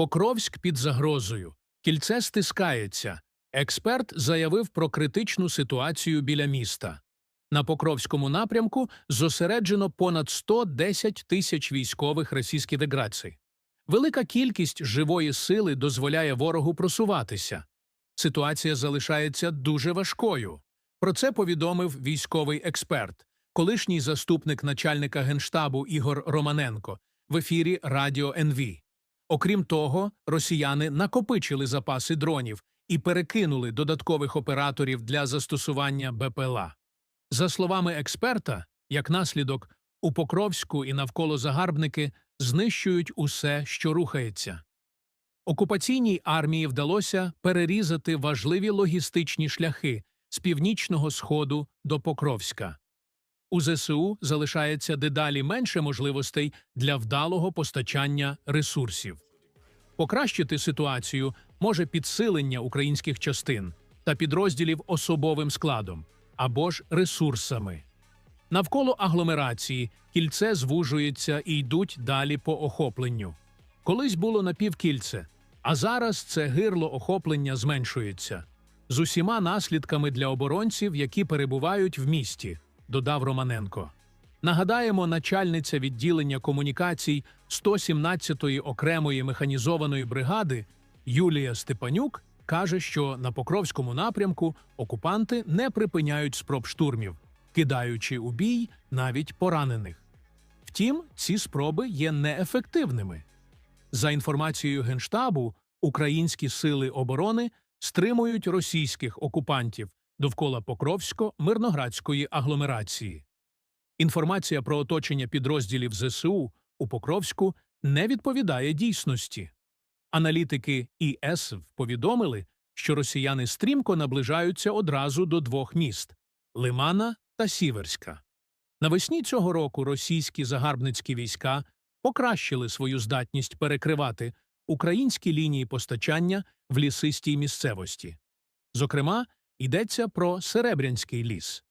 Покровськ під загрозою. Кільце стискається. Експерт заявив про критичну ситуацію біля міста. На Покровському напрямку зосереджено понад 110 тисяч військових Російської Федерації. Велика кількість живої сили дозволяє ворогу просуватися. Ситуація залишається дуже важкою. Про це повідомив військовий експерт, колишній заступник начальника генштабу Ігор Романенко в ефірі Радіо НВ. Окрім того, росіяни накопичили запаси дронів і перекинули додаткових операторів для застосування БПЛА. За словами експерта, як наслідок, у Покровську і навколо загарбники знищують усе, що рухається. Окупаційній армії вдалося перерізати важливі логістичні шляхи з північного сходу до Покровська. У ЗСУ залишається дедалі менше можливостей для вдалого постачання ресурсів. Покращити ситуацію може підсилення українських частин та підрозділів особовим складом або ж ресурсами. Навколо агломерації кільце звужується і йдуть далі по охопленню. Колись було напівкільце, а зараз це гирло охоплення зменшується з усіма наслідками для оборонців, які перебувають в місті, додав Романенко. Нагадаємо, начальниця відділення комунікацій 117-ї окремої механізованої бригади Юлія Степанюк каже, що на Покровському напрямку окупанти не припиняють спроб штурмів, кидаючи у бій навіть поранених. Втім, ці спроби є неефективними. За інформацією Генштабу, українські сили оборони стримують російських окупантів довкола Покровсько-Мирноградської агломерації. Інформація про оточення підрозділів ЗСУ у Покровську не відповідає дійсності. Аналітики ІС повідомили, що росіяни стрімко наближаються одразу до двох міст Лимана та Сіверська. Навесні цього року російські загарбницькі війська покращили свою здатність перекривати українські лінії постачання в лісистій місцевості. Зокрема, йдеться про Серебрянський ліс.